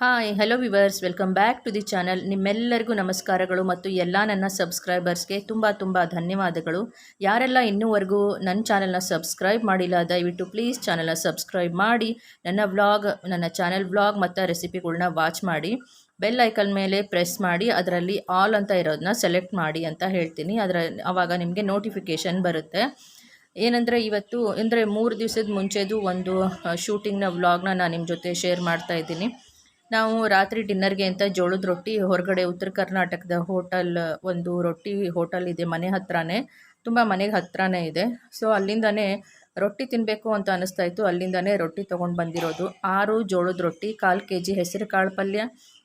Hi hello viewers welcome back to the channel ನಿಮ್ಮೆಲ್ಲರಿಗೂ ನಮಸ್ಕಾರಗಳು ಮತ್ತು ಎಲ್ಲ ನನ್ನ ಸಬ್ಸ್ಕ್ರೈಬರ್ಸ್ಗೆ ತುಂಬ ತುಂಬ ಧನ್ಯವಾದಗಳು. ಯಾರೆಲ್ಲ ಇನ್ನೂವರೆಗೂ ನನ್ನ ಚಾನಲ್ನ ಸಬ್ಸ್ಕ್ರೈಬ್ ಮಾಡಿಲ್ಲ, ದಯವಿಟ್ಟು ಪ್ಲೀಸ್ ಚಾನಲ್ನ ಸಬ್ಸ್ಕ್ರೈಬ್ ಮಾಡಿ, ನನ್ನ ವ್ಲಾಗ್ ನನ್ನ ಚಾನಲ್ ವ್ಲಾಗ್ ಮತ್ತು ರೆಸಿಪಿಗಳನ್ನ ವಾಚ್ ಮಾಡಿ ಬೆಲ್ ಐಕನ್ ಮೇಲೆ ಪ್ರೆಸ್ ಮಾಡಿ, ಅದರಲ್ಲಿ ಆಲ್ ಅಂತ ಇರೋದನ್ನ ಸೆಲೆಕ್ಟ್ ಮಾಡಿ ಅಂತ ಹೇಳ್ತೀನಿ. ಅದರ ಆವಾಗ ನಿಮಗೆ ನೋಟಿಫಿಕೇಷನ್ ಬರುತ್ತೆ. ಏನಂದರೆ ಇವತ್ತು, ಅಂದರೆ ಮೂರು ದಿವಸದ ಮುಂಚೆದು ಒಂದು ಶೂಟಿಂಗ್ನ ವ್ಲಾಗ್ನ ನಾನು ನಿಮ್ಮ ಜೊತೆ ಶೇರ್ ಮಾಡ್ತಾ ಇದ್ದೀನಿ. ನಾವು ರಾತ್ರಿ ಡಿನ್ನರ್ಗೆ ಅಂತ ಜೋಳದ ರೊಟ್ಟಿ ಹೊರಗಡೆ ಉತ್ತರ ಕರ್ನಾಟಕದ ಹೋಟಲ್, ಒಂದು ರೊಟ್ಟಿ ಹೋಟಲ್ ಇದೆ ಮನೆ ಹತ್ರನೇ, ತುಂಬ ಮನೆಗೆ ಹತ್ರನೇ ಇದೆ. ಸೊ, ಅಲ್ಲಿಂದನೇ ರೊಟ್ಟಿ ತಿನ್ನಬೇಕು ಅಂತ ಅನಿಸ್ತಾ ಇತ್ತು. ಅಲ್ಲಿಂದನೇ ರೊಟ್ಟಿ ತೊಗೊಂಡು ಬಂದಿರೋದು. ಆರು ಜೋಳದ ರೊಟ್ಟಿ, ಕಾಲು ಕೆ ಜಿ ಹೆಸರು ಕಾಳು ಪಲ್ಯ,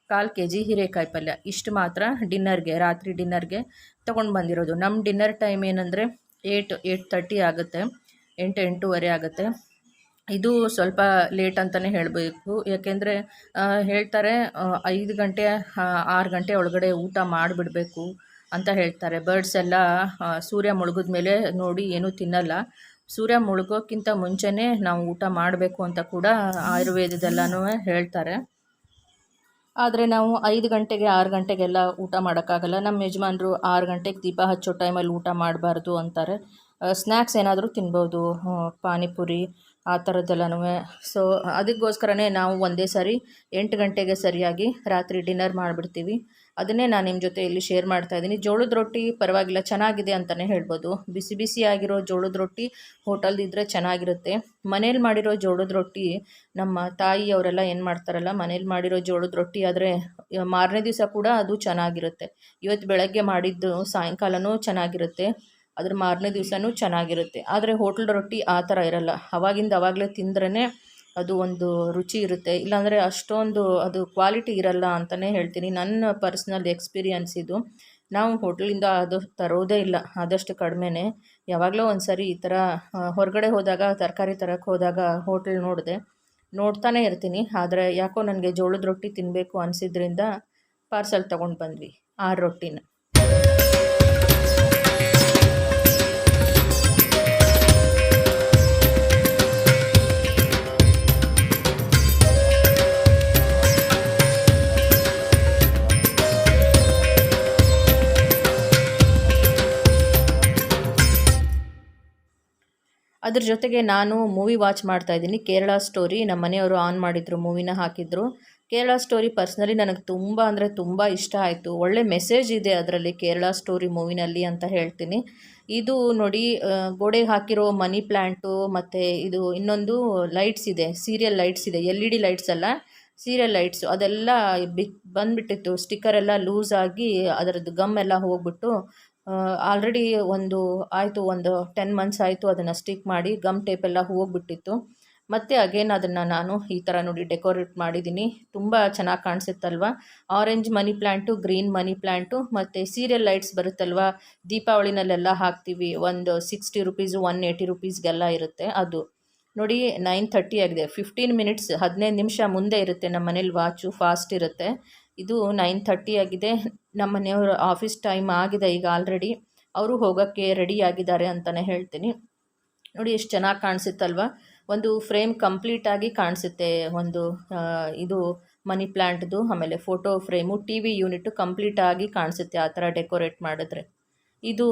ಕಾಲು ಕೆ ಜಿ ಹೀರೆಕಾಯಿ ಪಲ್ಯ. ಇಷ್ಟು ಮಾತ್ರ ಡಿನ್ನರ್ಗೆ, ರಾತ್ರಿ ಡಿನ್ನರ್ಗೆ ತೊಗೊಂಡು ಬಂದಿರೋದು. ನಮ್ಮ ಡಿನ್ನರ್ ಟೈಮ್ ಏನಂದರೆ ಏಯ್ಟ್ ಏಯ್ಟ್ ತರ್ಟಿ ಆಗುತ್ತೆ, ಎಂಟು, ಎಂಟೂವರೆ ಆಗುತ್ತೆ. ಇದು ಸ್ವಲ್ಪ ಲೇಟ್ ಅಂತಲೇ ಹೇಳಬೇಕು. ಯಾಕೆಂದರೆ ಹೇಳ್ತಾರೆ ಐದು ಗಂಟೆ ಆರು ಗಂಟೆ ಒಳಗಡೆ ಊಟ ಮಾಡಿಬಿಡಬೇಕು ಅಂತ ಹೇಳ್ತಾರೆ. ಬರ್ಡ್ಸ್ ಎಲ್ಲ ಸೂರ್ಯ ಮುಳುಗಿದ ಮೇಲೆ ನೋಡಿ ಏನೂ ತಿನ್ನಲ್ಲ. ಸೂರ್ಯ ಮುಳುಗೋಕ್ಕಿಂತ ಮುಂಚೆನೇ ನಾವು ಊಟ ಮಾಡಬೇಕು ಅಂತ ಕೂಡ ಆಯುರ್ವೇದದೆಲ್ಲನೂ ಹೇಳ್ತಾರೆ. ಆದರೆ ನಾವು ಐದು ಗಂಟೆಗೆ, ಆರು ಗಂಟೆಗೆಲ್ಲ ಊಟ ಮಾಡೋಕ್ಕಾಗಲ್ಲ. ನಮ್ಮ ಯಜಮಾನರು ಆರು ಗಂಟೆಗೆ ದೀಪ ಹಚ್ಚೋ ಟೈಮಲ್ಲಿ ಊಟ ಮಾಡಬಾರ್ದು ಅಂತಾರೆ. ಸ್ನ್ಯಾಕ್ಸ್ ಏನಾದರೂ ತಿನ್ಬೋದು. ಪಾನಿಪುರಿ ಆ ಥರದ್ದೆಲ್ಲನೂ. ಸೊ ಅದಕ್ಕೋಸ್ಕರನೇ ನಾವು ಒಂದೇ ಸಾರಿ ಎಂಟು ಗಂಟೆಗೆ ಸರಿಯಾಗಿ ರಾತ್ರಿ ಡಿನ್ನರ್ ಮಾಡಿಬಿಡ್ತೀವಿ. ಅದನ್ನೇ ನಾನು ನಿಮ್ಮ ಜೊತೆ ಇಲ್ಲಿ ಶೇರ್ ಮಾಡ್ತಾ ಇದ್ದೀನಿ. ಜೋಳದ ರೊಟ್ಟಿ ಪರವಾಗಿಲ್ಲ, ಚೆನ್ನಾಗಿದೆ ಅಂತಲೇ ಹೇಳ್ಬೋದು. ಬಿಸಿ ಬಿಸಿಯಾಗಿರೋ ಜೋಳದ ರೊಟ್ಟಿ ಹೋಟೆಲ್ದಿದ್ರೆ ಚೆನ್ನಾಗಿರುತ್ತೆ. ಮನೇಲಿ ಮಾಡಿರೋ ಜೋಳದ ರೊಟ್ಟಿ ನಮ್ಮ ತಾಯಿ ಅವರೆಲ್ಲ ಏನು ಮಾಡ್ತಾರಲ್ಲ, ಮನೇಲಿ ಮಾಡಿರೋ ಜೋಳದ ರೊಟ್ಟಿ ಆದರೆ ಮಾರನೇ ದಿವಸ ಕೂಡ ಅದು ಚೆನ್ನಾಗಿರುತ್ತೆ. ಇವತ್ತು ಬೆಳಗ್ಗೆ ಮಾಡಿದ್ದು ಸಾಯಂಕಾಲವೂ ಚೆನ್ನಾಗಿರುತ್ತೆ. ಅದ್ರ ಮಾರನೇ ದಿವಸನೂ ಚೆನ್ನಾಗಿರುತ್ತೆ. ಆದರೆ ಹೋಟ್ಲ್ ರೊಟ್ಟಿ ಆ ಥರ ಇರಲ್ಲ. ಅವಾಗಿಂದ ಅವಾಗಲೇ ತಿಂದ್ರೇ ಅದು ಒಂದು ರುಚಿ ಇರುತ್ತೆ. ಇಲ್ಲಾಂದರೆ ಅಷ್ಟೊಂದು ಅದು ಕ್ವಾಲಿಟಿ ಇರಲ್ಲ ಅಂತಲೇ ಹೇಳ್ತೀನಿ. ನನ್ನ ಪರ್ಸ್ನಲ್ ಎಕ್ಸ್ಪೀರಿಯನ್ಸ್ ಇದು. ನಾವು ಹೋಟ್ಲಿಂದ ಅದು ತರೋದೇ ಇಲ್ಲ, ಆದಷ್ಟು ಕಡಿಮೆನೇ. ಯಾವಾಗಲೋ ಒಂದು ಸರಿ ಈ ಥರ ಹೊರಗಡೆ ಹೋದಾಗ, ತರಕಾರಿ ತರಕ್ಕೆ ಹೋದಾಗ ಹೋಟ್ಲ್ ನೋಡಿದೆ. ನೋಡ್ತಾನೆ ಇರ್ತೀನಿ. ಆದರೆ ಯಾಕೋ ನನಗೆ ಜೋಳದ ರೊಟ್ಟಿ ತಿನ್ನಬೇಕು ಅನಿಸಿದ್ರಿಂದ ಪಾರ್ಸಲ್ ತೊಗೊಂಡು ಬಂದ್ವಿ ಆ ರೊಟ್ಟಿನ. ಅದ್ರ ಜೊತೆಗೆ ನಾನು ಮೂವಿ ವಾಚ್ ಮಾಡ್ತಾ ಇದ್ದೀನಿ. ಕೇರಳ ಸ್ಟೋರಿ ನಮ್ಮ ಮನೆಯವರು ಆನ್ ಮಾಡಿದ್ರು ಮೂವಿನ ಹಾಕಿದ್ರು. ಕೇರಳ ಸ್ಟೋರಿ ಪರ್ಸ್ನಲಿ ನನಗೆ ತುಂಬ ಅಂದರೆ ತುಂಬ ಇಷ್ಟ ಆಯಿತು. ಒಳ್ಳೆ ಮೆಸೇಜ್ ಇದೆ ಅದರಲ್ಲಿ ಕೇರಳ ಸ್ಟೋರಿ ಮೂವಿನಲ್ಲಿ ಅಂತ ಹೇಳ್ತೀನಿ. ಇದು ನೋಡಿ ಗೋಡೆಗೆ ಹಾಕಿರೋ ಮನಿ ಪ್ಲ್ಯಾಂಟು ಮತ್ತು ಇದು ಇನ್ನೊಂದು ಲೈಟ್ಸ್ ಇದೆ ಸೀರಿಯಲ್ ಲೈಟ್ಸ್ ಇದೆ ಎಲ್ ಇ ಡಿ ಲೈಟ್ಸ್ ಅಲ್ಲ ಸೀರಿಯಲ್ ಲೈಟ್ಸು ಅದೆಲ್ಲ ಬಿ ಬಂದುಬಿಟ್ಟಿತ್ತು. ಸ್ಟಿಕ್ಕರೆಲ್ಲ ಲೂಸ್ ಆಗಿ ಅದರದ್ದು ಗಮ್ ಎಲ್ಲ ಹೋಗ್ಬಿಟ್ಟು ಆಲ್ರೆಡಿ ಒಂದು ಆಯಿತು, ಒಂದು ಟೆನ್ ಮಂತ್ಸ್ ಆಯಿತು ಅದನ್ನು ಸ್ಟಿಕ್ ಮಾಡಿ ಗಮ್ ಟೇಪ್ ಎಲ್ಲ ಹೋಗ್ಬಿಟ್ಟಿತ್ತು ಮತ್ತು ಅಗೇನ್ ಅದನ್ನು ನಾನು ಈ ಥರ ನೋಡಿ ಡೆಕೋರೇಟ್ ಮಾಡಿದ್ದೀನಿ. ತುಂಬ ಚೆನ್ನಾಗಿ ಕಾಣಿಸುತ್ತಲ್ವ? Orange money plant green money plant ಮತ್ತು ಸೀರಿಯಲ್ ಲೈಟ್ಸ್ ಬರುತ್ತಲ್ವ? ದೀಪಾವಳಿನಲ್ಲೆಲ್ಲ ಹಾಕ್ತೀವಿ. ಒಂದು ಸಿಕ್ಸ್ಟಿ ರುಪೀಸು ಒನ್ ಏಯ್ಟಿ ರುಪೀಸ್ಗೆಲ್ಲ ಇರುತ್ತೆ ಅದು. ನೋಡಿ ನೈನ್ ಥರ್ಟಿ ಆಗಿದೆ. ಫಿಫ್ಟೀನ್ ಮಿನಿಟ್ಸ್ ಹದಿನೈದು ನಿಮಿಷ ಮುಂದೆ ಇರುತ್ತೆ ನಮ್ಮ ಮನೇಲಿ ವಾಚು ಫಾಸ್ಟ್ ಇರುತ್ತೆ. ಇದು ನೈನ್ ಥರ್ಟಿ ಆಗಿದೆ. ನಮ್ಮ ಮನೆಯವರು ಆಫೀಸ್ ಟೈಮ್ ಆಗಿದೆ ಈಗ ಆಲ್ರೆಡಿ. ಅವರು ಹೋಗೋಕ್ಕೆ ರೆಡಿ ಆಗಿದ್ದಾರೆ ಅಂತಲೇ ಹೇಳ್ತೀನಿ. ನೋಡಿ ಎಷ್ಟು ಚೆನ್ನಾಗಿ ಕಾಣಿಸುತ್ತಲ್ವ? ಒಂದು ಫ್ರೇಮ್ ಕಂಪ್ಲೀಟಾಗಿ ಕಾಣಿಸುತ್ತೆ ಒಂದು ಇದು ಮನಿ ಪ್ಲ್ಯಾಂಟ್ದು ಆಮೇಲೆ photo frame, T V unit ಕಂಪ್ಲೀಟಾಗಿ ಕಾಣಿಸುತ್ತೆ ಆ ಥರ ಡೆಕೋರೇಟ್ ಮಾಡಿದ್ರೆ. ಇದು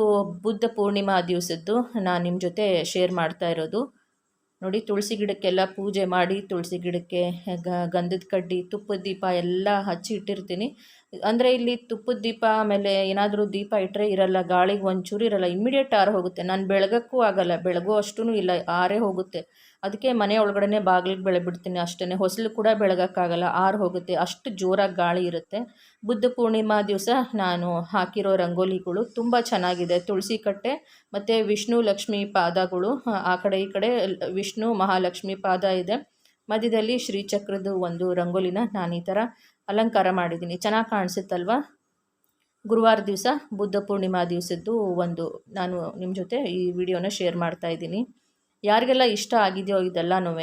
ಬುದ್ಧ ಪೂರ್ಣಿಮಾ ದಿವಸದ್ದು. ನಾನು ನಿಮ್ಮ ಜೊತೆ ಶೇರ್ ಮಾಡ್ತಾ ಇರೋದು. ನೋಡಿ ತುಳಸಿ ಗಿಡಕ್ಕೆಲ್ಲ ಪೂಜೆ ಮಾಡಿ ತುಳಸಿ ಗಿಡಕ್ಕೆ ಗಂಧದ ಕಡ್ಡಿ, ತುಪ್ಪದ ದೀಪ ಎಲ್ಲ ಹಚ್ಚಿ ಇಟ್ಟಿರ್ತೀನಿ. ಅಂದರೆ ಇಲ್ಲಿ ತುಪ್ಪದ ದೀಪ ಆಮೇಲೆ ಏನಾದರೂ ದೀಪ ಇಟ್ಟರೆ ಇರಲ್ಲ, ಗಾಳಿಗೆ ಒಂಚೂರು ಇರಲ್ಲ ಇಮ್ಮಿಡಿಯೇಟ್ ಆರು ಹೋಗುತ್ತೆ. ನಾನು ಬೆಳಗಕ್ಕೂ ಆಗಲ್ಲ, ಬೆಳಗೋ ಅಷ್ಟೂ ಇಲ್ಲ, ಆರೇ ಹೋಗುತ್ತೆ. ಅದಕ್ಕೆ ಮನೆ ಒಳಗಡೆ ಬಾಗಿಲಿಗೆ ಬೆಳೆಬಿಡ್ತೀನಿ ಅಷ್ಟೇ ಹೊಸಲು ಕೂಡ ಬೆಳಗೋಕ್ಕಾಗಲ್ಲ ಆರು ಹೋಗುತ್ತೆ. ಅಷ್ಟು ಜೋರಾಗಿ ಗಾಳಿ ಇರುತ್ತೆ. ಬುದ್ಧ ಪೂರ್ಣಿಮಾ ದಿವಸ ನಾನು ಹಾಕಿರೋ ರಂಗೋಲಿಗಳು ತುಂಬ ಚೆನ್ನಾಗಿದೆ. ತುಳಸಿ ಕಟ್ಟೆ ಮತ್ತು ವಿಷ್ಣು ಲಕ್ಷ್ಮಿ ಪಾದಗಳು ಆ, ಕಡೆ ಈ ಕಡೆ ವಿಷ್ಣು ಮಹಾಲಕ್ಷ್ಮಿ ಪಾದ ಇದೆ. ಮಧ್ಯದಲ್ಲಿ ಶ್ರೀಚಕ್ರದ ಒಂದು ರಂಗೋಲಿನ ನಾನು ಈ ಥರ ಅಲಂಕಾರ ಮಾಡಿದ್ದೀನಿ. ಚೆನ್ನಾಗಿ ಕಾಣಿಸುತ್ತಲ್ವಾ? ಗುರುವಾರ ದಿವಸ ಬುದ್ಧ ಪೂರ್ಣಿಮಾ ದಿವಸದ್ದು ಒಂದು ನಾನು ನಿಮ್ಮ ಜೊತೆ ಈ ವಿಡಿಯೋನ ಶೇರ್ ಮಾಡ್ತಾ ಇದ್ದೀನಿ. ಯಾರಿಗೆಲ್ಲ ಇಷ್ಟ ಆಗಿದೆಯೋ ಇದೆಲ್ಲನೂ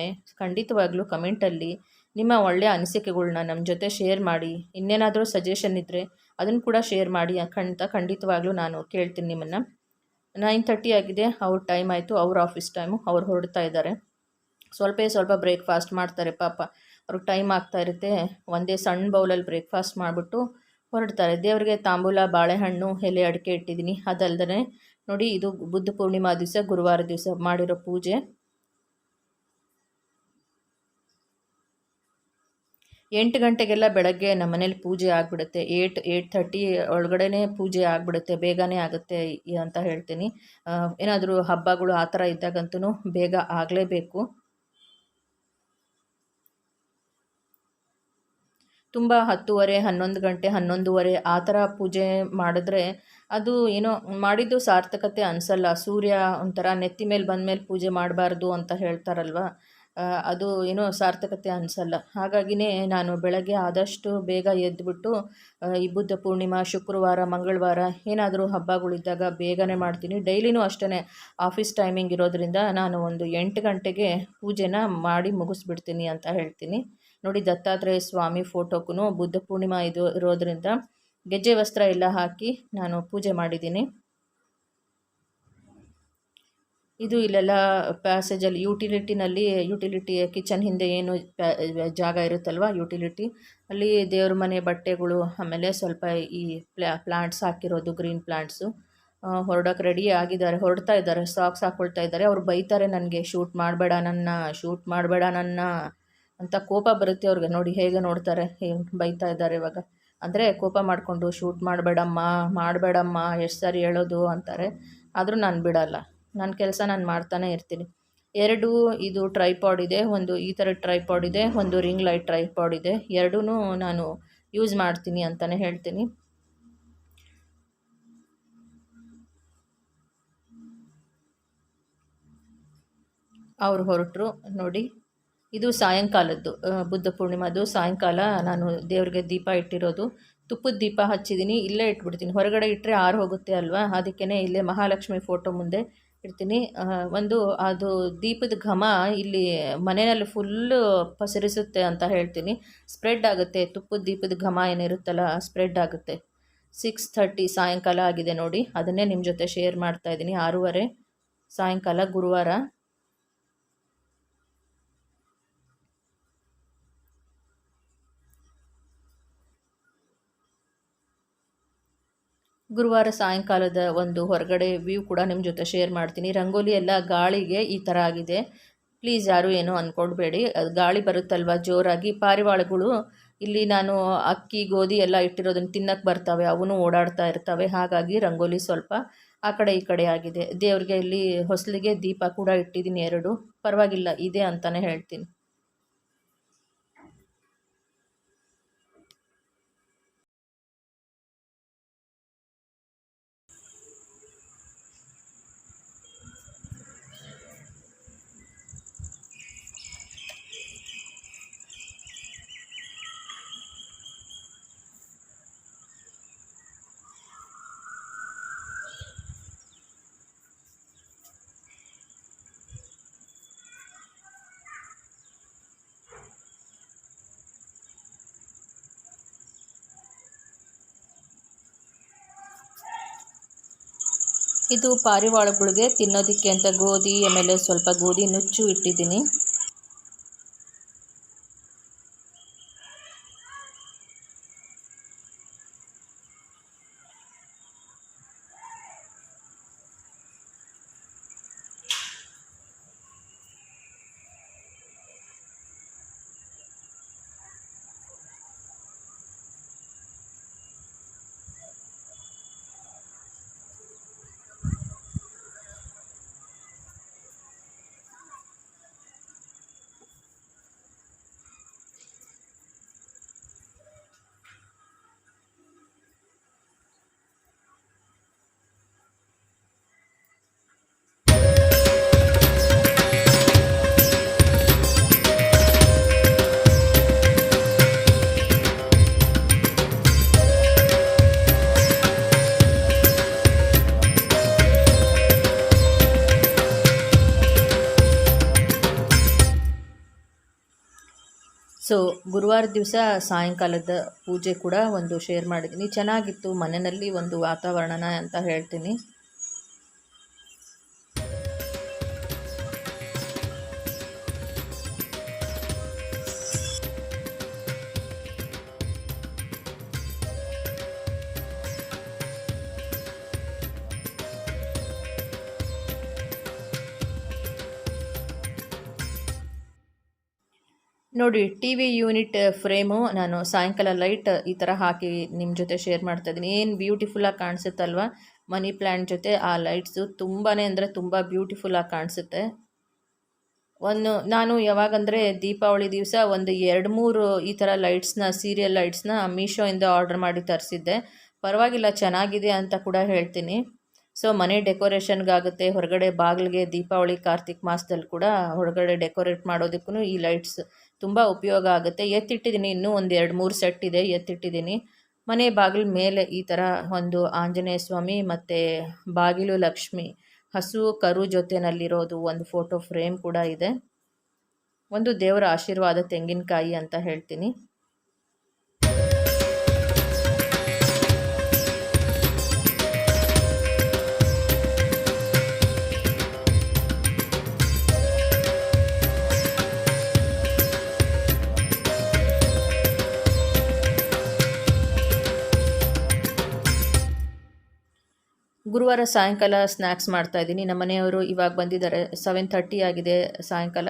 ಖಂಡಿತವಾಗ್ಲೂ ಕಮೆಂಟಲ್ಲಿ ನಿಮ್ಮ ಒಳ್ಳೆಯ ಅನಿಸಿಕೆಗಳ್ನ ನಮ್ಮ ಜೊತೆ ಶೇರ್ ಮಾಡಿ. ಇನ್ನೇನಾದರೂ ಸಜೆಷನ್ ಇದ್ದರೆ ಅದನ್ನು ಕೂಡ ಶೇರ್ ಮಾಡಿ ಖಂಡಿತ ಖಂಡಿತವಾಗ್ಲೂ ನಾನು ಕೇಳ್ತೀನಿ ನಿಮ್ಮನ್ನು. ನೈನ್ ತರ್ಟಿ ಆಗಿದೆ, ಅವ್ರ ಟೈಮ್ ಆಯಿತು, ಅವ್ರ ಆಫೀಸ್ ಟೈಮು, ಅವ್ರು ಹೊರಡ್ತಾ ಇದ್ದಾರೆ. ಸ್ವಲ್ಪ ಸ್ವಲ್ಪ ಬ್ರೇಕ್ಫಾಸ್ಟ್ ಮಾಡ್ತಾರೆ ಪಾಪ. ಅವ್ರಿಗೆ ಟೈಮ್ ಆಗ್ತಾ ಇರುತ್ತೆ. ಒಂದೇ ಸಣ್ಣ ಬೌಲಲ್ಲಿ ಬ್ರೇಕ್ಫಾಸ್ಟ್ ಮಾಡಿಬಿಟ್ಟು ಹೊರಡ್ತಾರೆ. ದೇವರಿಗೆ ತಾಂಬೂಲ, ಬಾಳೆಹಣ್ಣು, ಎಲೆ ಅಡಿಕೆ ಇಟ್ಟಿದ್ದೀನಿ. ಅದಲ್ದೇ ನೋಡಿ, ಇದು ಬುದ್ಧ ಪೂರ್ಣಿಮಾ ದಿವಸ, ಗುರುವಾರ ದಿವಸ ಮಾಡಿರೋ ಪೂಜೆ. ಎಂಟು ಗಂಟೆಗೆಲ್ಲ ಬೆಳಗ್ಗೆ ನಮ್ಮ ಮನೇಲಿ ಪೂಜೆ ಆಗಿಬಿಡುತ್ತೆ. ಏಟ್ ಏಟ್ ಥರ್ಟಿ ಒಳಗಡೆನೇ ಪೂಜೆ ಆಗಿಬಿಡುತ್ತೆ. ಬೇಗನೆ ಆಗುತ್ತೆ ಅಂತ ಹೇಳ್ತೀನಿ. ಏನಾದರೂ ಹಬ್ಬಗಳು ಆ ಥರ ಇದ್ದಾಗಂತೂ ಬೇಗ ಆಗಲೇಬೇಕು. ತುಂಬ ಹತ್ತುವರೆ, ಹನ್ನೊಂದು ಗಂಟೆ, ಹನ್ನೊಂದುವರೆ ಆ ಥರ ಪೂಜೆ ಮಾಡಿದ್ರೆ ಅದು ಏನೋ ಮಾಡಿದ್ದು ಸಾರ್ಥಕತೆ ಅನಿಸಲ್ಲ. ಸೂರ್ಯ ಒಂಥರ ನೆತ್ತಿ ಮೇಲೆ ಬಂದ ಮೇಲೆ ಪೂಜೆ ಮಾಡಬಾರ್ದು ಅಂತ ಹೇಳ್ತಾರಲ್ವ? ಅದು ಏನೋ ಸಾರ್ಥಕತೆ ಅನಿಸಲ್ಲ. ಹಾಗಾಗಿನೇ ನಾನು ಬೆಳಗ್ಗೆ ಆದಷ್ಟು ಬೇಗ ಎದ್ದುಬಿಟ್ಟು ಈ ಬುದ್ಧ ಪೂರ್ಣಿಮಾ, ಶುಕ್ರವಾರ, ಮಂಗಳವಾರ ಏನಾದರೂ ಹಬ್ಬಗಳಿದ್ದಾಗ ಬೇಗನೆ ಮಾಡ್ತೀನಿ. ಡೈಲಿನೂ ಅಷ್ಟೇ ಆಫೀಸ್ ಟೈಮಿಂಗ್ ಇರೋದ್ರಿಂದ ನಾನು ಒಂದು ಎಂಟು ಗಂಟೆಗೆ ಪೂಜೆನ ಮಾಡಿ ಮುಗಿಸ್ಬಿಡ್ತೀನಿ ಅಂತ ಹೇಳ್ತೀನಿ. ನೋಡಿ ದತ್ತಾತ್ರೇಯ ಸ್ವಾಮಿ ಫೋಟೋಕ್ಕೂ ಬುದ್ಧ ಪೂರ್ಣಿಮಾ ಇದು ಇರೋದ್ರಿಂದ ಗೆಜ್ಜೆ ವಸ್ತ್ರ ಎಲ್ಲ ಹಾಕಿ ನಾನು ಪೂಜೆ ಮಾಡಿದ್ದೀನಿ. ಇದು ಇಲ್ಲೆಲ್ಲ ಪ್ಯಾಸೇಜಲ್ಲಿ ಯುಟಿಲಿಟಿನಲ್ಲಿ ಯೂಟಿಲಿಟಿ ಕಿಚನ್ ಹಿಂದೆ ಏನು ಜಾಗ ಇರುತ್ತಲ್ವ ಯೂಟಿಲಿಟಿ ಅಲ್ಲಿ ದೇವ್ರ ಮನೆ ಬಟ್ಟೆಗಳು, ಆಮೇಲೆ ಸ್ವಲ್ಪ ಈ ಪ್ಲಾ ಪ್ಲಾಂಟ್ಸ್ ಹಾಕಿರೋದು ಗ್ರೀನ್ ಪ್ಲಾಂಟ್ಸು ಹೊರಡೋಕೆ ರೆಡಿ ಆಗಿದ್ದಾರೆ, ಹೊರಡ್ತಾ ಇದ್ದಾರೆ ಸಾಕ್ಸ್ ಹಾಕ್ಕೊಳ್ತಾ ಇದ್ದಾರೆ. ಅವ್ರು ಬೈತಾರೆ, ನನಗೆ ಶೂಟ್ ಮಾಡಬೇಡ ನನ್ನ ಶೂಟ್ ಮಾಡಬೇಡ ನನ್ನ. ಅಂತ ಕೋಪ ಬರುತ್ತೆ ಅವ್ರಿಗೆ. ನೋಡಿ ಹೇಗೆ ನೋಡ್ತಾರೆ, ಹೇಗೆ ಬೈತಾ ಇದ್ದಾರೆ ಇವಾಗ. ಅಂದರೆ ಕೋಪ ಮಾಡಿಕೊಂಡು, ಶೂಟ್ ಮಾಡಬೇಡಮ್ಮ ಮಾಡಬೇಡಮ್ಮ, ಎಷ್ಟು ಸಾರಿ ಹೇಳೋದು ಅಂತಾರೆ. ಆದರೂ ನಾನು ಬಿಡಲ್ಲ. ನನ್ನ ಕೆಲಸ ನಾನು ಮಾಡ್ತಾನೆ ಇರ್ತೀನಿ. ಎರಡು, ಇದು ಟ್ರೈಪಾಡ್ ಇದೆ, ಒಂದು ಈ ಥರ ಟ್ರೈಪಾಡ್ ಇದೆ, ಒಂದು ರಿಂಗ್ ಲೈಟ್ ಟ್ರೈಪಾಡ್ ಇದೆ. ಎರಡೂ ನಾನು ಯೂಸ್ ಮಾಡ್ತೀನಿ ಅಂತಲೇ ಹೇಳ್ತೀನಿ. ಅವ್ರು ಹೊರಟರು, ನೋಡಿ. ಇದು ಸಾಯಂಕಾಲದ್ದು ಬುದ್ಧ ಪೂರ್ಣಿಮಾದು ಸಾಯಂಕಾಲ ನಾನು ದೇವರಿಗೆ ದೀಪ ಇಟ್ಟಿರೋದು. ತುಪ್ಪದ ದೀಪ ಹಚ್ಚಿದ್ದೀನಿ, ಇಲ್ಲೇ ಇಟ್ಬಿಡ್ತೀನಿ. ಹೊರಗಡೆ ಇಟ್ಟರೆ ಆರು ಹೋಗುತ್ತೆ ಅಲ್ವಾ? ಅದಕ್ಕೇ ಇಲ್ಲೇ ಮಹಾಲಕ್ಷ್ಮಿ ಫೋಟೋ ಮುಂದೆ ಇಡ್ತೀನಿ. ಒಂದು ಅದು ದೀಪದ ಘಮ ಇಲ್ಲಿ ಮನೆಯಲ್ಲಿ ಫುಲ್ಲು ಪಸರಿಸುತ್ತೆ ಅಂತ ಹೇಳ್ತೀನಿ. ಸ್ಪ್ರೆಡ್ ಆಗುತ್ತೆ. ತುಪ್ಪದ ದೀಪದ ಘಮ ಏನಿರುತ್ತಲ್ಲ ಸ್ಪ್ರೆಡ್ ಆಗುತ್ತೆ. ಸಿಕ್ಸ್ ಥರ್ಟಿ ಸಾಯಂಕಾಲ ಆಗಿದೆ ನೋಡಿ. ಅದನ್ನೇ ನಿಮ್ಮ ಜೊತೆ ಶೇರ್ ಮಾಡ್ತಾ ಇದ್ದೀನಿ. ಆರೂವರೆ ಸಾಯಂಕಾಲ, ಗುರುವಾರ. ಗುರುವಾರ ಸಾಯಂಕಾಲದ ಒಂದು ಹೊರಗಡೆ ವ್ಯೂ ಕೂಡ ನಿಮ್ಮ ಜೊತೆ ಶೇರ್ ಮಾಡ್ತೀನಿ. ರಂಗೋಲಿ ಎಲ್ಲ ಗಾಳಿಗೆ ಈ ಥರ ಆಗಿದೆ. ಪ್ಲೀಸ್ ಯಾರೂ ಏನೂ ಅಂದ್ಕೊಳ್ಬೇಡಿ ಅದು ಗಾಳಿ ಬರುತ್ತಲ್ವ ಜೋರಾಗಿ? ಪಾರಿವಾಳಗಳು ಇಲ್ಲಿ ನಾನು ಅಕ್ಕಿ, ಗೋಧಿ ಎಲ್ಲ ಇಟ್ಟಿರೋದನ್ನು ತಿನ್ನಕ್ಕೆ ಬರ್ತವೆ. ಅವನು ಓಡಾಡ್ತಾ ಇರ್ತವೆ. ಹಾಗಾಗಿ ರಂಗೋಲಿ ಸ್ವಲ್ಪ ಆ ಕಡೆ ಈ ಕಡೆ ಆಗಿದೆ. ದೇವ್ರಿಗೆ ಇಲ್ಲಿ ಹೊಸಲಿಗೆ ದೀಪ ಕೂಡ ಇಟ್ಟಿದ್ದೀನಿ ಎರಡು. ಪರವಾಗಿಲ್ಲ, ಇದೆ ಅಂತಲೇ ಹೇಳ್ತೀನಿ. ಇದು ಪಾರಿವಾಳಗಳಿಗೆ ತಿನ್ನೋದಕ್ಕೆ ಅಂತ ಗೋಧಿ ಆಮೇಲೆ ಸ್ವಲ್ಪ ಗೋಧಿ ನುಚ್ಚು ಇಟ್ಟಿದ್ದೀನಿ. ಗುರುವಾರ ದಿವಸ ಸಾಯಂಕಾಲದ ಪೂಜೆ ಕೂಡ ಒಂದು ಶೇರ್ ಮಾಡಿದ್ದೀನಿ. ಚೆನ್ನಾಗಿತ್ತು ಮನೆಯಲ್ಲಿ ಒಂದು ವಾತಾವರಣನ ಅಂತ ಹೇಳ್ತೀನಿ. ನೋಡಿ ಟಿ ವಿ ಯೂನಿಟ್ ಫ್ರೇಮು ನಾನು ಸಾಯಂಕಾಲ ಲೈಟ್ ಈ ಥರ ಹಾಕಿ ನಿಮ್ಮ ಜೊತೆ ಶೇರ್ ಮಾಡ್ತಾ ಇದ್ದೀನಿ. ಏನು ಬ್ಯೂಟಿಫುಲ್ಲಾಗಿ ಕಾಣಿಸುತ್ತಲ್ವ? ಮನಿ ಪ್ಲ್ಯಾಂಟ್ ಜೊತೆ ಆ ಲೈಟ್ಸು ತುಂಬಾ ಅಂದರೆ ತುಂಬ ಬ್ಯೂಟಿಫುಲ್ಲಾಗಿ ಕಾಣಿಸುತ್ತೆ. ಒಂದು, ನಾನು ಯಾವಾಗಂದರೆ ದೀಪಾವಳಿ ದಿವಸ ಒಂದು ಎರಡು ಮೂರು ಈ ಥರ ಲೈಟ್ಸ್ನ ಸೀರಿಯಲ್ ಲೈಟ್ಸ್ನ ಮೀಶೋಯಿಂದ ಆರ್ಡರ್ ಮಾಡಿ ತರಿಸಿದ್ದೆ. ಪರವಾಗಿಲ್ಲ, ಚೆನ್ನಾಗಿದೆ ಅಂತ ಕೂಡ ಹೇಳ್ತೀನಿ. ಸೊ ಮನೆ ಡೆಕೋರೇಷನ್ಗಾಗುತ್ತೆ ಹೊರಗಡೆ ಬಾಗಿಲಿಗೆ ದೀಪಾವಳಿ, ಕಾರ್ತಿಕ್ ಮಾಸದಲ್ಲಿ ಕೂಡ ಹೊರಗಡೆ ಡೆಕೋರೇಟ್ ಮಾಡೋದಕ್ಕೂ ಈ ಲೈಟ್ಸ್ ತುಂಬ ಉಪಯೋಗ ಆಗುತ್ತೆ. ಎತ್ತಿಟ್ಟಿದ್ದೀನಿ ಇನ್ನೂ ಒಂದು ಎರಡು ಮೂರು ಸೆಟ್ ಇದೆ, ಎತ್ತಿಟ್ಟಿದ್ದೀನಿ. ಮನೆ ಬಾಗಿಲ ಮೇಲೆ ಈ ಥರ ಒಂದು ಆಂಜನೇಯ ಸ್ವಾಮಿ ಮತ್ತು ಬಾಗಿಲು ಲಕ್ಷ್ಮಿ ಹಸು ಕರು ಜೊತೆನಲ್ಲಿರೋದು ಒಂದು ಫೋಟೋ ಫ್ರೇಮ್ ಕೂಡ ಇದೆ. ಒಂದು ದೇವರ ಆಶೀರ್ವಾದ ತೆಂಗಿನಕಾಯಿ ಅಂತ ಹೇಳ್ತೀನಿ. ಗುರುವಾರ ಸಾಯಂಕಾಲ ಸ್ನ್ಯಾಕ್ಸ್ ಮಾಡ್ತಾಯಿದ್ದೀನಿ ನಮ್ಮ ಮನೆಯವರು ಇವಾಗ ಬಂದಿದ್ದಾರೆ. ಸೆವೆನ್ ಥರ್ಟಿ ಆಗಿದೆ ಸಾಯಂಕಾಲ.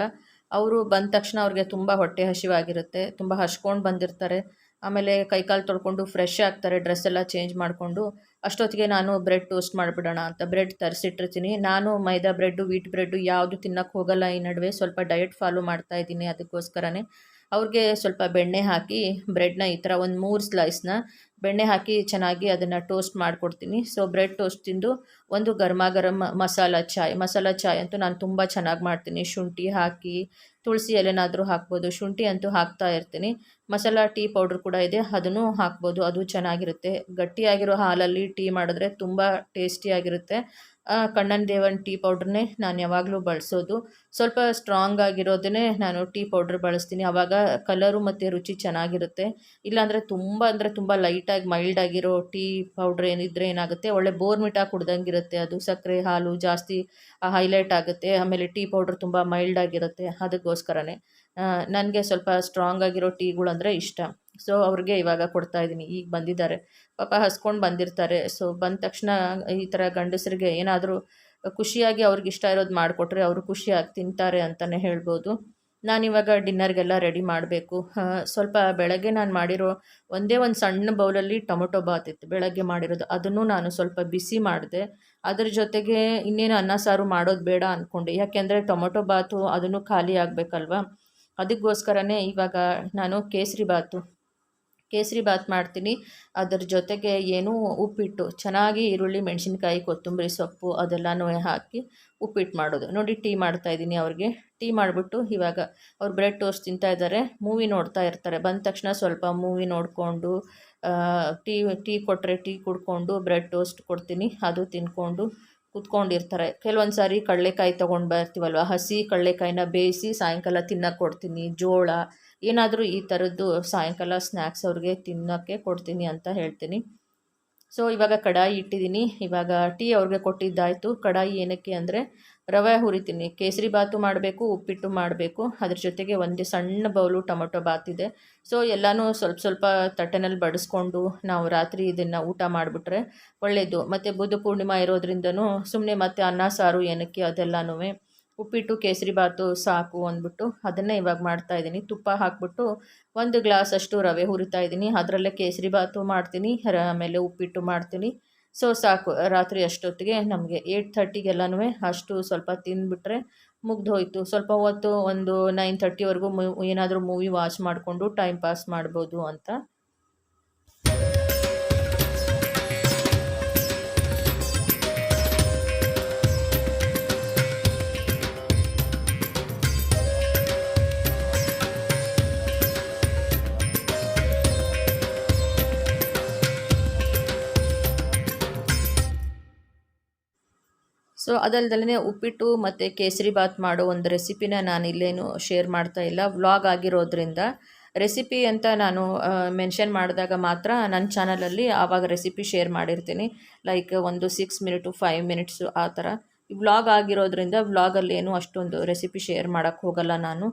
ಅವರು ಬಂದ ತಕ್ಷಣ ಅವ್ರಿಗೆ ತುಂಬ ಹೊಟ್ಟೆ ಹಸಿವಾಗಿರುತ್ತೆ. ತುಂಬ ಹಚ್ಕೊಂಡು ಬಂದಿರ್ತಾರೆ. ಆಮೇಲೆ ಕೈಕಾಲು ತೊಳ್ಕೊಂಡು ಫ್ರೆಶ್ ಆಗ್ತಾರೆ. ಡ್ರೆಸ್ ಎಲ್ಲ ಚೇಂಜ್ ಮಾಡಿಕೊಂಡು. ಅಷ್ಟೊತ್ತಿಗೆ ನಾನು ಬ್ರೆಡ್ ಟೋಸ್ಟ್ ಮಾಡಿಬಿಡೋಣ ಅಂತ ಬ್ರೆಡ್ ತರಿಸಿಟ್ಟಿರ್ತೀನಿ. ನಾನು ಮೈದಾ ಬ್ರೆಡ್ಡು ವೀಟ್ ಬ್ರೆಡ್ಡು ಯಾವುದು ತಿನ್ನೋಕ್ಕೆ ಹೋಗಲ್ಲ ಈ ನಡುವೆ. ಸ್ವಲ್ಪ ಡಯಟ್ ಫಾಲೋ ಮಾಡ್ತಾ ಇದ್ದೀನಿ ಅದಕ್ಕೋಸ್ಕರನೇ. ಅವ್ರಿಗೆ ಸ್ವಲ್ಪ ಬೆಣ್ಣೆ ಹಾಕಿ, ಬ್ರೆಡ್ನ ಈ ಥರ ಒಂದು ಮೂರು ಸ್ಲೈಸ್ನ ಬೆಣ್ಣೆ ಹಾಕಿ ಚೆನ್ನಾಗಿ ಅದನ್ನು ಟೋಸ್ಟ್ ಮಾಡಿಕೊಡ್ತೀನಿ. ಸೊ ಬ್ರೆಡ್ ಟೋಸ್ಟ್ ತಿಂದು ಒಂದು ಗರ್ಮ ಗರಂ ಮಸಾಲ ಚಾಯ್ ಮಸಾಲ ಚಾಯ್ ಅಂತೂ ನಾನು ತುಂಬ ಚೆನ್ನಾಗಿ ಮಾಡ್ತೀನಿ. ಶುಂಠಿ ಹಾಕಿ, ತುಳಸಿ ಎಲೆನಾದರೂ ಹಾಕ್ಬೋದು. ಶುಂಠಿ ಅಂತೂ ಹಾಕ್ತಾ ಇರ್ತೀನಿ. ಮಸಾಲ ಟೀ ಪೌಡ್ರ್ ಕೂಡ ಇದೆ, ಅದನ್ನು ಹಾಕ್ಬೋದು. ಅದು ಚೆನ್ನಾಗಿರುತ್ತೆ. ಗಟ್ಟಿಯಾಗಿರೋ ಹಾಲಲ್ಲಿ ಟೀ ಮಾಡಿದ್ರೆ ತುಂಬ ಟೇಸ್ಟಿಯಾಗಿರುತ್ತೆ. ಕಣ್ಣನ್ ದೇವನ್ ಟೀ ಪೌಡ್ರನ್ನೇ ನಾನು ಯಾವಾಗಲೂ ಬಳಸೋದು. ಸ್ವಲ್ಪ ಸ್ಟ್ರಾಂಗ್ ಆಗಿರೋದನ್ನೇ ನಾನು ಟೀ ಪೌಡ್ರ್ ಬಳಸ್ತೀನಿ. ಆವಾಗ ಕಲರು ಮತ್ತು ರುಚಿ ಚೆನ್ನಾಗಿರುತ್ತೆ. ಇಲ್ಲಾಂದರೆ ತುಂಬ ಅಂದರೆ ತುಂಬ ಲೈಟಾಗಿ ಮೈಲ್ಡ್ ಆಗಿರೋ ಟೀ ಪೌಡ್ರ್ ಏನಿದ್ರೆ ಏನಾಗುತ್ತೆ, ಒಳ್ಳೆ ಬೋರ್ಮಿಟಾ ಕುಡ್ದಂಗಿರುತ್ತೆ ಅದು. ಸಕ್ಕರೆ, ಹಾಲು ಜಾಸ್ತಿ ಹೈಲೈಟ್ ಆಗುತ್ತೆ. ಆಮೇಲೆ ಟೀ ಪೌಡ್ರ್ ತುಂಬ ಮೈಲ್ಡ್ ಆಗಿರುತ್ತೆ. ಅದಕ್ಕೋಸ್ಕರನೇ. ನನಗೆ ಸ್ವಲ್ಪ ಸ್ಟ್ರಾಂಗ್ ಆಗಿರೋ ಟೀಗಳಂದರೆ ಇಷ್ಟ. ಸೊ ಅವ್ರಿಗೆ ಇವಾಗ ಕೊಡ್ತಾ ಇದ್ದೀನಿ. ಈಗ ಬಂದಿದ್ದಾರೆ. ಪಾಪ ಹಸ್ಕೊಂಡು ಬಂದಿರ್ತಾರೆ. ಸೊ ಬಂದ ತಕ್ಷಣ ಈ ಥರ ಗಂಡಸರಿಗೆ ಏನಾದರೂ ಖುಷಿಯಾಗಿ ಅವ್ರಿಗೆ ಇಷ್ಟ ಇರೋದು ಮಾಡಿಕೊಟ್ರೆ ಅವರು ಖುಷಿಯಾಗಿ ತಿಂತಾರೆ ಅಂತಲೇ ಹೇಳ್ಬೋದು. ನಾನಿವಾಗ ಡಿನ್ನರ್ಗೆಲ್ಲ ರೆಡಿ ಮಾಡಬೇಕು. ಸ್ವಲ್ಪ ಬೆಳಗ್ಗೆ ನಾನು ಮಾಡಿರೋ ಒಂದೇ ಒಂದು ಸಣ್ಣ ಬೌಲಲ್ಲಿ ಟೊಮೊಟೊ ಬಾತ್ ಇತ್ತು. ಬೆಳಗ್ಗೆ ಮಾಡಿರೋದು. ಅದನ್ನು ನಾನು ಸ್ವಲ್ಪ ಬಿಸಿ ಮಾಡಿದೆ. ಅದರ ಜೊತೆಗೆ ಇನ್ನೇನು ಅನ್ನ ಸಾರು ಮಾಡೋದು ಬೇಡ ಅಂದ್ಕೊಂಡೆ ಯಾಕೆಂದರೆ ಟೊಮೊಟೊ ಬಾತು ಅದನ್ನು ಖಾಲಿ ಆಗಬೇಕಲ್ವ? ಅದಕ್ಕೋಸ್ಕರನೇ ಇವಾಗ ನಾನು ಕೇಸರಿ ಬಾತು. ಕೇಸರಿ ಬಾತ್ ಮಾಡ್ತೀನಿ. ಅದರ ಜೊತೆಗೆ ಏನು ಉಪ್ಪಿಟ್ಟು. ಚೆನ್ನಾಗಿ ಈರುಳ್ಳಿ, ಮೆಣಸಿನ್ಕಾಯಿ, ಕೊತ್ತಂಬರಿ ಸೊಪ್ಪು ಅದೆಲ್ಲನೂ ಹಾಕಿ ಉಪ್ಪಿಟ್ಟು ಮಾಡೋದು. ನೋಡಿ, ಟೀ ಮಾಡ್ತಾ ಇದ್ದೀನಿ ಅವ್ರಿಗೆ. ಟೀ ಮಾಡಿಬಿಟ್ಟು ಇವಾಗ ಅವ್ರು ಬ್ರೆಡ್ ಟೋಸ್ಟ್ ತಿಂತಾ ಇದ್ದಾರೆ. ಮೂವಿ ನೋಡ್ತಾ ಇರ್ತಾರೆ. ಬಂದ ತಕ್ಷಣ ಸ್ವಲ್ಪ ಮೂವಿ ನೋಡಿಕೊಂಡು ಟೀ ಟೀ ಕೊಟ್ಟರೆ ಟೀ ಕುಡ್ಕೊಂಡು ಬ್ರೆಡ್ ಟೋಸ್ಟ್ ಕೊಡ್ತೀನಿ. ಅದು ತಿನ್ಕೊಂಡು ಕುತ್ಕೊಂಡಿರ್ತಾರೆ. ಕೆಲವೊಂದು ಸಾರಿ ಕಡಲೆಕಾಯಿ ತೊಗೊಂಡು ಬರ್ತೀವಲ್ವ? ಹಸಿ ಕಡಲೆಕಾಯಿನ ಬೇಯಿಸಿ ಸಾಯಂಕಾಲ ತಿನ್ನೋಕ್ಕೆ ಕೊಡ್ತೀನಿ. ಜೋಳ, ಏನಾದರೂ ಈ ಥರದ್ದು ಸಾಯಂಕಾಲ ಸ್ನ್ಯಾಕ್ಸ್ ಅವ್ರಿಗೆ ತಿನ್ನೋಕ್ಕೆ ಕೊಡ್ತೀನಿ ಅಂತ ಹೇಳ್ತೀನಿ. ಸೊ ಇವಾಗ ಕಡಾಯಿ ಇಟ್ಟಿದ್ದೀನಿ. ಇವಾಗ ಟೀ ಅವ್ರಿಗೆ ಕೊಟ್ಟಿದ್ದಾಯಿತು. ಕಡಾಯಿ ಏನಕ್ಕೆ ಅಂದರೆ ರವೆ ಹುರಿತೀನಿ. ಕೇಸರಿ ಬಾತು ಮಾಡಬೇಕು, ಉಪ್ಪಿಟ್ಟು ಮಾಡಬೇಕು. ಅದ್ರ ಜೊತೆಗೆ ಒಂದು ಸಣ್ಣ ಬೌಲು ಟೊಮೊಟೊ ಬಾತ್ ಇದೆ. ಸೊ ಎಲ್ಲನೂ ಸ್ವಲ್ಪ ಸ್ವಲ್ಪ ತಟ್ಟೆನಲ್ಲಿ ಬಡಿಸ್ಕೊಂಡು ನಾವು ರಾತ್ರಿ ಇದನ್ನು ಊಟ ಮಾಡಿಬಿಟ್ರೆ ಒಳ್ಳೆಯದು ಮತ್ತು ಬುದ್ಧ ಪೂರ್ಣಿಮಾ ಇರೋದ್ರಿಂದನೂ ಸುಮ್ಮನೆ ಮತ್ತೆ ಅನ್ನ, ಸಾರು, ಏನಕ್ಕೆ ಅದೆಲ್ಲನೂ ಉಪ್ಪಿಟ್ಟು, ಕೇಸರಿ ಬಾತು ಸಾಕು ಅಂದ್ಬಿಟ್ಟು ಅದನ್ನೇ ಇವಾಗ ಮಾಡ್ತಾ ಇದ್ದೀನಿ. ತುಪ್ಪ ಹಾಕ್ಬಿಟ್ಟು ಒಂದು ಗ್ಲಾಸ್ ಅಷ್ಟು ರವೆ ಹುರಿತಾ ಇದ್ದೀನಿ. ಅದರಲ್ಲೇ ಕೇಸರಿ ಬಾತು ಮಾಡ್ತೀನಿ. ಆಮೇಲೆ ಉಪ್ಪಿಟ್ಟು ಮಾಡ್ತೀನಿ. ಸೊ ಸಾಕು, ರಾತ್ರಿ ಅಷ್ಟೊತ್ತಿಗೆ ನಮಗೆ ಏಯ್ಟ್ ಥರ್ಟಿಗೆಲ್ಲನೂ ಅಷ್ಟು ಸ್ವಲ್ಪ ತಿಂದುಬಿಟ್ರೆ ಮುಗ್ದು ಹೋಯಿತು ಸ್ವಲ್ಪ ಹೊತ್ತು ಒಂದು ನೈನ್ ಥರ್ಟಿವರೆಗೂ ಮೂ, ಏನಾದರೂ ಮೂವಿ ವಾಚ್ ಮಾಡಿಕೊಂಡು ಟೈಮ್ ಪಾಸ್ ಮಾಡ್ಬೋದು ಅಂತ. ಸೊ ಅದಲ್ದಲ್ಲೇ ಉಪ್ಪಿಟ್ಟು ಮತ್ತು ಕೇಸರಿ ಬಾತ್ ಮಾಡೋ ಒಂದು ರೆಸಿಪಿನ ನಾನು ಇಲ್ಲೇನು ಶೇರ್ ಮಾಡ್ತಾ ಇಲ್ಲ. ವ್ಲಾಗ್ ಆಗಿರೋದ್ರಿಂದ ರೆಸಿಪಿ ಅಂತ ನಾನು ಮೆನ್ಷನ್ ಮಾಡಿದಾಗ ಮಾತ್ರ ನನ್ನ ಚಾನಲಲ್ಲಿ ಆವಾಗ ರೆಸಿಪಿ ಶೇರ್ ಮಾಡಿರ್ತೀನಿ. ಲೈಕ್ ಒಂದು ಸಿಕ್ಸ್ ಮಿನಿಟು ಫೈವ್ ಮಿನಿಟ್ಸು ಆ ಥರ ವ್ಲಾಗ್ ಆಗಿರೋದ್ರಿಂದ ವ್ಲಾಗಲ್ಲಿ ಏನು ಅಷ್ಟೊಂದು ರೆಸಿಪಿ ಶೇರ್ ಮಾಡೋಕ್ಕೆ ಹೋಗಲ್ಲ ನಾನು.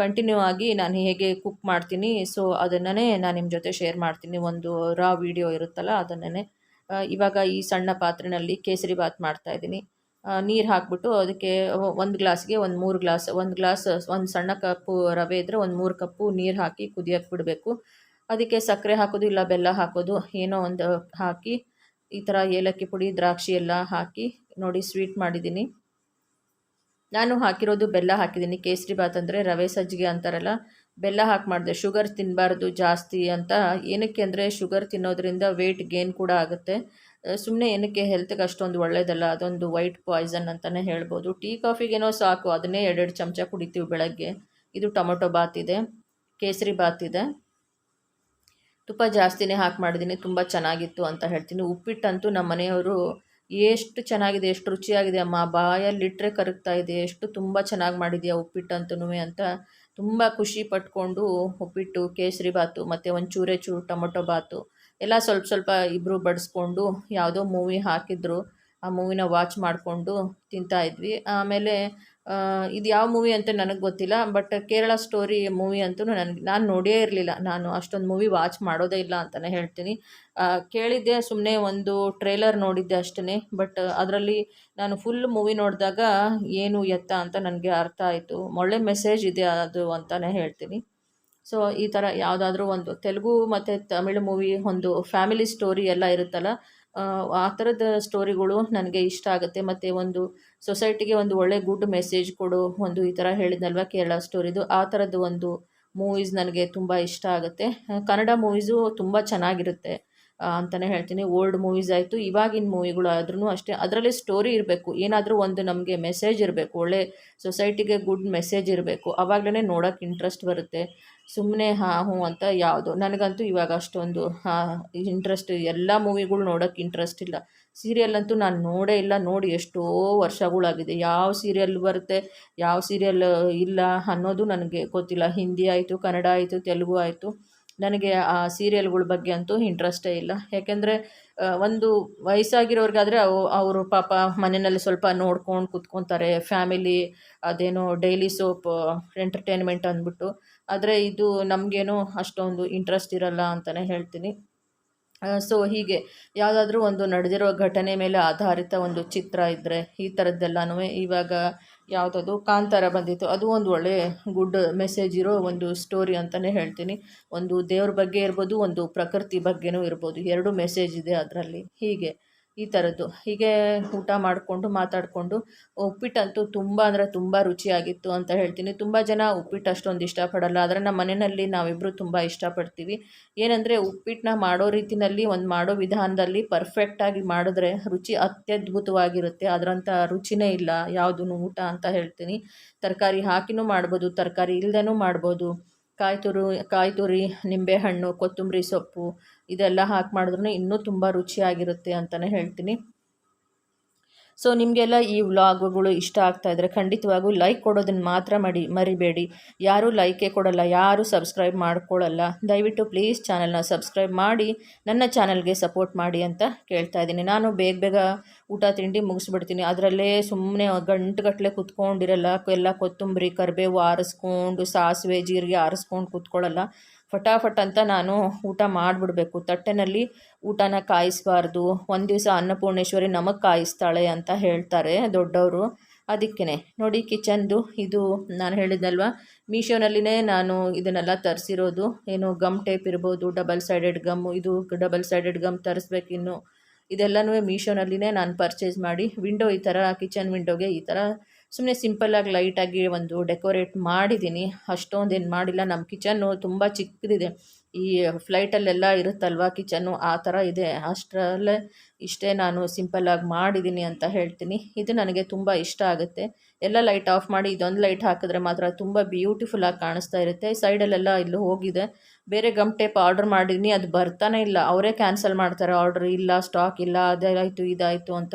ಕಂಟಿನ್ಯೂ ಆಗಿ ನಾನು ಹೇಗೆ ಕುಕ್ ಮಾಡ್ತೀನಿ. ಸೊ ಅದನ್ನೇ ನಾನು ನಿಮ್ಮ ಜೊತೆ ಶೇರ್ ಮಾಡ್ತೀನಿ. ಒಂದು ರಾ ವಿಡಿಯೋ ಇರುತ್ತಲ್ಲ ಅದನ್ನೇ ಇವಾಗ ಈ ಸಣ್ಣ ಪಾತ್ರೆಯಲ್ಲಿ ಕೇಸರಿ ಬಾತ್ ಮಾಡ್ತಾಯಿದ್ದೀನಿ ನೀರು ಹಾಕ್ಬಿಟ್ಟು ಅದಕ್ಕೆ ಒಂದು ಗ್ಲಾಸ್ಗೆ ಒಂದು ಮೂರು ಗ್ಲಾಸ್, ಒಂದು ಗ್ಲಾಸ್ ಒಂದು ಸಣ್ಣ ಕಪ್ಪು ರವೆ ಇದ್ದರೆ ಒಂದು ಮೂರು ಕಪ್ಪು ನೀರು ಹಾಕಿ ಕುದಿಯೋಕ್ಕೆ ಬಿಡಬೇಕು ಅದಕ್ಕೆ ಸಕ್ಕರೆ ಹಾಕೋದು ಇಲ್ಲ, ಬೆಲ್ಲ ಹಾಕೋದು. ಏನೋ ಒಂದು ಹಾಕಿ ಈ ಥರ ಏಲಕ್ಕಿ ಪುಡಿ, ದ್ರಾಕ್ಷಿ ಎಲ್ಲ ಹಾಕಿ ನೋಡಿ ಸ್ವೀಟ್ ಮಾಡಿದ್ದೀನಿ. ನಾನು ಹಾಕಿರೋದು ಬೆಲ್ಲ ಹಾಕಿದ್ದೀನಿ. ಕೇಸರಿ ಬಾತ್ ಅಂದರೆ ರವೆ ಸಜ್ಜಿಗೆ ಅಂತಾರಲ್ಲ, ಬೆಲ್ಲ ಹಾಕಿ ಮಾಡಿದೆ ಶುಗರ್ ತಿನ್ನಬಾರ್ದು ಜಾಸ್ತಿ ಅಂತ. ಏನಕ್ಕೆ ಅಂದರೆ ಶುಗರ್ ತಿನ್ನೋದ್ರಿಂದ ವೆಯ್ಟ್ ಗೇನ್ ಕೂಡ ಆಗುತ್ತೆ. ಸುಮ್ಮನೆ ಏನಕ್ಕೆ ಹೆಲ್ತ್ಗೆ ಅಷ್ಟೊಂದು ಒಳ್ಳೇದಲ್ಲ, ಅದೊಂದು ವೈಟ್ ಪಾಯ್ಸನ್ ಅಂತಲೇ ಹೇಳ್ಬೋದು. ಟೀ ಕಾಫಿಗೇನೋ ಸಾಕು, ಅದನ್ನೇ ಎರಡೆರಡು ಚಮಚ ಕುಡಿತೀವಿ ಬೆಳಗ್ಗೆ. ಇದು ಟೊಮೊಟೊ ಬಾತ್ ಇದೆ, ಕೇಸರಿ ಬಾತ್ ಇದೆ. ತುಪ್ಪ ಜಾಸ್ತಿನೇ ಹಾಕಿ ಮಾಡಿದ್ದೀನಿ ತುಂಬ ಚೆನ್ನಾಗಿತ್ತು ಅಂತ ಹೇಳ್ತೀನಿ. ಉಪ್ಪಿಟ್ಟಂತೂ ನಮ್ಮ ಮನೆಯವರು ಎಷ್ಟು ಚೆನ್ನಾಗಿದೆ, ಎಷ್ಟು ರುಚಿಯಾಗಿದೆ ಅಮ್ಮ. ಬಾಯಲ್ಲಿಟ್ಟರೆ ಕರಗ್ತಾ ಇದೆ, ಎಷ್ಟು ತುಂಬ ಚೆನ್ನಾಗಿ ಮಾಡಿದೆಯಾ ಉಪ್ಪಿಟ್ಟಂತೂ ಅಂತ ತುಂಬ ಖುಷಿ ಪಟ್ಕೊಂಡು ಉಪ್ಪಿಟ್ಟು, ಕೇಸರಿ ಬಾತು, ಮತ್ತು ಒಂದು ಚೂರೆ ಚೂರು ಟೊಮೊಟೊ ಬಾತು. ಎಲ್ಲ ಸ್ವಲ್ಪ ಸ್ವಲ್ಪ ಇಬ್ಬರು ಬಡಿಸ್ಕೊಂಡು ಯಾವುದೋ ಮೂವಿ ಹಾಕಿದ್ರು. ಆ ಮೂವಿನ ವಾಚ್ ಮಾಡಿಕೊಂಡು ತಿಂತಾಯಿದ್ವಿ ಆಮೇಲೆ ಇದು ಯಾವ ಮೂವಿ ಅಂತ ನನಗೆ ಗೊತ್ತಿಲ್ಲ, ಬಟ್ ಕೇರಳ ಸ್ಟೋರಿ ಮೂವಿ ಅಂತೂ ನನಗೆ ನಾನು ನೋಡೇ ಇರಲಿಲ್ಲ. ನಾನು ಅಷ್ಟೊಂದು ಮೂವಿ ವಾಚ್ ಮಾಡೋದೇ ಇಲ್ಲ ಅಂತಲೇ ಹೇಳ್ತೀನಿ. ಕೇಳಿದ್ದೆ ಸುಮ್ಮನೆ ಒಂದು ಟ್ರೇಲರ್ ನೋಡಿದ್ದೆ ಅಷ್ಟೇ ಬಟ್ ಅದರಲ್ಲಿ ನಾನು ಫುಲ್ ಮೂವಿ ನೋಡಿದಾಗ ಏನು ಎತ್ತ ಅಂತ ನನಗೆ ಅರ್ಥ ಆಯಿತು. ಒಳ್ಳೆ ಮೆಸೇಜ್ ಇದೆ ಅದು ಅಂತಲೇ ಹೇಳ್ತೀನಿ. ಸೊ ಈ ಥರ ಯಾವುದಾದ್ರೂ ಒಂದು ತೆಲುಗು ಮತ್ತು ತಮಿಳು ಮೂವಿ ಒಂದು ಫ್ಯಾಮಿಲಿ ಸ್ಟೋರಿ ಎಲ್ಲ ಇರುತ್ತಲ್ಲ, ಆ ಥರದ ಸ್ಟೋರಿಗಳು ನನಗೆ ಇಷ್ಟ ಆಗುತ್ತೆ. ಮತ್ತು ಒಂದು ಸೊಸೈಟಿಗೆ ಒಂದು ಒಳ್ಳೆ ಗುಡ್ ಮೆಸೇಜ್ ಕೊಡು, ಒಂದು ಈ ಥರ ಹೇಳಿದ್ನಲ್ವ ಕೇರಳ ಸ್ಟೋರಿದು ಆ ಥರದ್ದು ಒಂದು ಮೂವೀಸ್ ನನಗೆ ತುಂಬ ಇಷ್ಟ ಆಗುತ್ತೆ. ಕನ್ನಡ ಮೂವೀಸು ತುಂಬ ಚೆನ್ನಾಗಿರುತ್ತೆ ಅಂತಲೇ ಹೇಳ್ತೀನಿ. ಓಲ್ಡ್ ಮೂವೀಸ್ ಆಯಿತು, ಇವಾಗಿನ ಮೂವಿಗಳು ಆದ್ರೂ ಅಷ್ಟೇ. ಅದರಲ್ಲಿ ಸ್ಟೋರಿ ಇರಬೇಕು. ಏನಾದರೂ ಒಂದು ನಮಗೆ ಮೆಸೇಜ್ ಇರಬೇಕು. ಒಳ್ಳೆ ಸೊಸೈಟಿಗೆ ಗುಡ್ ಮೆಸೇಜ್ ಇರಬೇಕು. ಆವಾಗಲೇ ನೋಡೋಕ್ಕೆ ಇಂಟ್ರೆಸ್ಟ್ ಬರುತ್ತೆ. ಸುಮ್ಮನೆ ಹಾಂ, ಹ್ಞೂ ಅಂತ ಯಾವುದು. ನನಗಂತೂ ಇವಾಗ ಅಷ್ಟೊಂದು ಇಂಟ್ರೆಸ್ಟ್ ಎಲ್ಲ ಮೂವಿಗಳು ನೋಡೋಕ್ಕೆ ಇಂಟ್ರೆಸ್ಟ್ ಇಲ್ಲ. ಸೀರಿಯಲ್ ಅಂತೂ ನಾನು ನೋಡೇ ಇಲ್ಲ. ನೋಡಿ ಎಷ್ಟೋ ವರ್ಷಗಳಾಗಿದೆ. ಯಾವ ಸೀರಿಯಲ್ ಬರುತ್ತೆ, ಯಾವ ಸೀರಿಯಲ್ ಇಲ್ಲ ಅನ್ನೋದು ನನಗೆ ಗೊತ್ತಿಲ್ಲ. ಹಿಂದಿ ಆಯಿತು, ಕನ್ನಡ ಆಯಿತು, ತೆಲುಗು ಆಯಿತು. ನನಗೆ ಆ ಸೀರಿಯಲ್ಗಳ ಬಗ್ಗೆ ಅಂತೂ ಇಂಟ್ರೆಸ್ಟೇ ಇಲ್ಲ. ಯಾಕೆಂದರೆ ಒಂದು ವಯಸ್ಸಾಗಿರೋರಿಗಾದರೆ ಅವು, ಅವರು ಪಾಪ ಮನೆಯಲ್ಲಿ ಸ್ವಲ್ಪ ನೋಡ್ಕೊಂಡು ಕುತ್ಕೊತಾರೆ. ಫ್ಯಾಮಿಲಿ ಅದೇನೋ ಡೈಲಿ ಸೋಪ್ ಎಂಟರ್ಟೈನ್ಮೆಂಟ್ ಅಂದ್ಬಿಟ್ಟು. ಆದರೆ ಇದು ನಮಗೇನು ಅಷ್ಟೊಂದು ಇಂಟ್ರೆಸ್ಟ್ ಇರಲ್ಲ ಅಂತಲೇ ಹೇಳ್ತೀನಿ. ಸೊ ಹೀಗೆ ಯಾವುದಾದ್ರೂ ಒಂದು ನಡೆದಿರೋ ಘಟನೆ ಮೇಲೆ ಆಧಾರಿತ ಒಂದು ಚಿತ್ರ ಇದ್ದರೆ ಈ ಥರದ್ದೆಲ್ಲನೂ ಇವಾಗ ಯಾವುದದು ಕಾಂತಾರ ಬಂದಿತ್ತು. ಅದು ಒಂದು ಒಳ್ಳೆ ಗುಡ್ ಮೆಸೇಜ್ ಇರೋ ಒಂದು ಸ್ಟೋರಿ ಅಂತಲೇ ಹೇಳ್ತೀನಿ. ಒಂದು ದೇವ್ರ ಬಗ್ಗೆ ಇರ್ಬೋದು, ಒಂದು ಪ್ರಕೃತಿ ಬಗ್ಗೆನೂ ಇರ್ಬೋದು. ಎರಡು ಮೆಸೇಜ್ ಇದೆ ಅದರಲ್ಲಿ. ಹೀಗೆ. ಈ ಥರದ್ದು ಹೀಗೆ ಊಟ ಮಾಡಿಕೊಂಡು, ಮಾತಾಡಿಕೊಂಡು, ಉಪ್ಪಿಟ್ಟಂತೂ ತುಂಬ ಅಂದರೆ ತುಂಬ ರುಚಿಯಾಗಿತ್ತು ಅಂತ ಹೇಳ್ತೀನಿ. ತುಂಬ ಜನ ಉಪ್ಪಿಟ್ಟು ಅಷ್ಟೊಂದು ಇಷ್ಟಪಡಲ್ಲ. ಆದರೆ ನಮ್ಮ ಮನೆಯಲ್ಲಿ ನಾವಿಬ್ಬರು ತುಂಬ ಇಷ್ಟಪಡ್ತೀವಿ. ಏನಂದರೆ ಉಪ್ಪಿಟ್ಟನ್ನ ಮಾಡೋ ರೀತಿಯಲ್ಲಿ ಒಂದು ಮಾಡೋ ವಿಧಾನದಲ್ಲಿ ಪರ್ಫೆಕ್ಟಾಗಿ ಮಾಡಿದ್ರೆ ರುಚಿ ಅತ್ಯದ್ಭುತವಾಗಿರುತ್ತೆ. ಅದರಂಥ ರುಚಿನೇ ಇಲ್ಲ ಯಾವುದೂ ಊಟ ಅಂತ ಹೇಳ್ತೀನಿ. ತರಕಾರಿ ಹಾಕಿನೂ ಮಾಡ್ಬೋದು, ತರಕಾರಿ ಇಲ್ಲದೇನೂ ಮಾಡ್ಬೋದು. ಕಾಯಿ ತುರು ಕಾಯಿ ತುರಿ ನಿಂಬೆಹಣ್ಣು, ಕೊತ್ತಂಬರಿ ಸೊಪ್ಪು ಇದೆಲ್ಲ ಹಾಕಿ ಮಾಡಿದ್ರೂ ಇನ್ನೂ ತುಂಬ ರುಚಿಯಾಗಿರುತ್ತೆ ಅಂತಲೇ ಹೇಳ್ತೀನಿ. ಸೊ ನಿಮಗೆಲ್ಲ ಈ ವ್ಲಾಗ್ಗಳು ಇಷ್ಟ ಆಗ್ತಾ ಇದ್ದರೆ ಖಂಡಿತವಾಗೂ ಲೈಕ್ ಕೊಡೋದನ್ನು ಮಾತ್ರ ಮಾಡಿ, ಮರಿಬೇಡಿ. ಯಾರೂ ಲೈಕೇ ಕೊಡಲ್ಲ, ಯಾರೂ ಸಬ್ಸ್ಕ್ರೈಬ್ ಮಾಡ್ಕೊಳ್ಳಲ್ಲ ದಯವಿಟ್ಟು ಪ್ಲೀಸ್ ಚಾನಲ್ನ ಸಬ್ಸ್ಕ್ರೈಬ್ ಮಾಡಿ, ನನ್ನ ಚಾನಲ್ಗೆ ಸಪೋರ್ಟ್ ಮಾಡಿ ಅಂತ ಕೇಳ್ತಾ ಇದ್ದೀನಿ. ನಾನು ಬೇಗ ಬೇಗ ಊಟ ತಿಂಡಿ ಮುಗಿಸ್ಬಿಡ್ತೀನಿ. ಅದರಲ್ಲೇ ಸುಮ್ಮನೆ ಗಂಟುಗಟ್ಟಲೆ ಕುತ್ಕೊಂಡಿರಲ್ಲ, ಎಲ್ಲ ಕೊತ್ತಂಬರಿ, ಕರಿಬೇವು ಆರಿಸ್ಕೊಂಡು, ಸಾಸಿವೆ, ಜೀರಿಗೆ ಆರಿಸ್ಕೊಂಡು ಕುತ್ಕೊಳ್ಳಲ್ಲ. ಫಟಾಫಟ್ ಅಂತ ನಾನು ಊಟ ಮಾಡಿಬಿಡ್ಬೇಕು. ತಟ್ಟೆನಲ್ಲಿ ಊಟನ ಕಾಯಿಸಬಾರ್ದು. ಒಂದು ದಿವಸ ಅನ್ನಪೂರ್ಣೇಶ್ವರಿ ನಮಗೆ ಕಾಯಿಸ್ತಾಳೆ ಅಂತ ಹೇಳ್ತಾರೆ ದೊಡ್ಡವರು. ಅದಕ್ಕೇ ನೋಡಿ ಕಿಚನ್ದು ಇದು ನಾನು ಹೇಳಿದ್ನಲ್ವ? ಮೀಶೋನಲ್ಲಿನೇ ನಾನು ಇದನ್ನೆಲ್ಲ ತರಿಸಿರೋದು. ಏನು ಗಮ್ ಟೇಪ್ ಇರ್ಬೋದು, ಡಬಲ್ ಸೈಡೆಡ್ ಗಮ್ಮು ಇದು ಡಬಲ್ ಸೈಡೆಡ್ ಗಮ್ ತರಿಸ್ಬೇಕಿನ್ನು ಇದೆಲ್ಲನೂ ಮೀಶೋನಲ್ಲಿನೇ ನಾನು ಪರ್ಚೇಸ್ ಮಾಡಿ. ವಿಂಡೋ ಈ ಥರ, ಕಿಚನ್ ವಿಂಡೋಗೆ ಈ ಥರ ಸುಮ್ಮನೆ ಸಿಂಪಲ್ಲಾಗಿ ಲೈಟಾಗಿ ಒಂದು ಡೆಕೋರೇಟ್ ಮಾಡಿದ್ದೀನಿ. ಅಷ್ಟೊಂದೇನು ಮಾಡಿಲ್ಲ. ನಮ್ಮ ಕಿಚನ್ನು ತುಂಬ ಚಿಕ್ಕದಿದೆ. ಈ ಫ್ಲೈಟಲ್ಲೆಲ್ಲ ಇರುತ್ತಲ್ವ ಕಿಚನ್ನು ಆ ಥರ ಇದೆ. ಅಷ್ಟರಲ್ಲೇ ಇಷ್ಟೇ ನಾನು ಸಿಂಪಲ್ಲಾಗಿ ಮಾಡಿದ್ದೀನಿ ಅಂತ ಹೇಳ್ತೀನಿ. ಇದು ನನಗೆ ತುಂಬ ಇಷ್ಟ ಆಗುತ್ತೆ. ಎಲ್ಲ ಲೈಟ್ ಆಫ್ ಮಾಡಿ ಇದೊಂದು ಲೈಟ್ ಹಾಕಿದ್ರೆ ಮಾತ್ರ ತುಂಬ ಬ್ಯೂಟಿಫುಲ್ಲಾಗಿ ಕಾಣಿಸ್ತಾ ಇರುತ್ತೆ. ಸೈಡಲ್ಲೆಲ್ಲ ಇಲ್ಲಿ ಹೋಗಿದೆ. ಬೇರೆ ಗಮ್ ಟೇಪ್ ಆರ್ಡರ್ ಮಾಡಿದ್ದೀನಿ. ಅದು ಬರ್ತಾನೆ ಇಲ್ಲ. ಅವರೇ ಕ್ಯಾನ್ಸಲ್ ಮಾಡ್ತಾರೆ. ಆರ್ಡ್ರ್ ಇಲ್ಲ ಸ್ಟಾಕ್ ಇಲ್ಲ ಅದಾಯಿತು ಇದಾಯಿತು ಅಂತ.